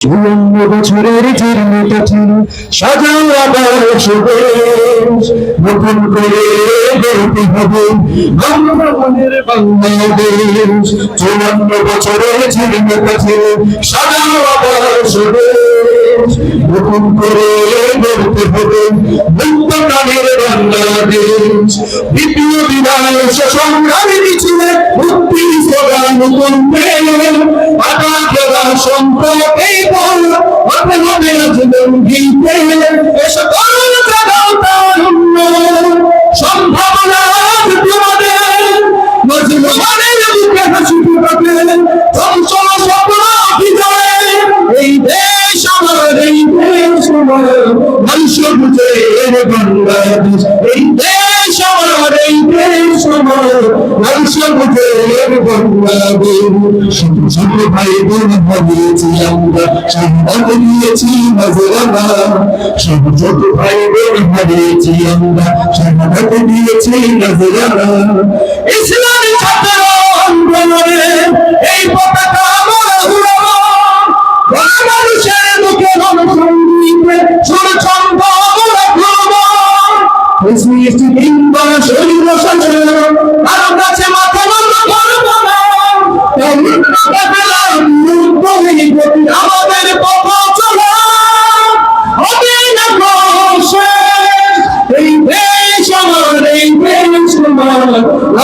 চুয়ান্ন বছরের জীর্ণতা ছিল সাজাও আবার সুবেশ নতুন করে গড়তে হবে আমরা বাংলাদেশ। চুয়ান্ন বছরের জীর্ণতা ছিল সাজাও আবার সুবেশ নতুন করে গড়তে হবে মুক্ত বাংলাদেশ। দ্বিতীয় বিদায় সংগ্রামী মিছিলে মুক্তি সদা নতুন প্রেম। পাতা খেলা সম্পর্কে বল হতে হবে আজীবন গীতে এসে করুন জাগাও তারুণ্য সম্ভাবনা তোমাদের মজলুমানের বুকে হাসি ফুটাবে চঞ্চল স্বপ্ন বিজয়ে এই দেশ আমার, এই মানুষ বুঝে এই দেশ ভাই বোন হারিয়েছি আমরা শত শত ভাই বোন হারিয়েছি আমরা সম্পদ নিয়েছি নজরানা ইসলামী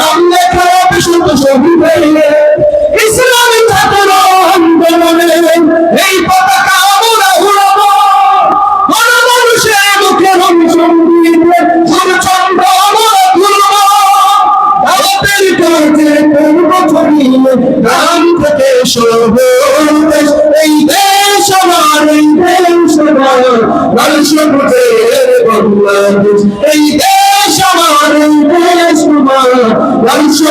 নাম লেখা হবে শত শহীদের ইসলামী ছাত্র আন্দোলনে, এই পতাকা আমরা উড়াবো। গণমানুষের মুখে রণসঙ্গীতে সুরচন্দ্র আমরা ঘুরবো দাওয়াতের কাজে করব ছড়িয়ে গ্রাম থেকে দেশ এই দেশ আমার, এই দেশ আমার। মানুষ বুঝের বাংলাদেশ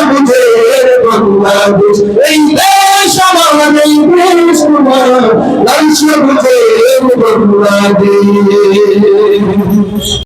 বুঝের বাংলাদেশ এই দেশ আমার এই দেশ মানুষ বুঝের বাংলাদেশ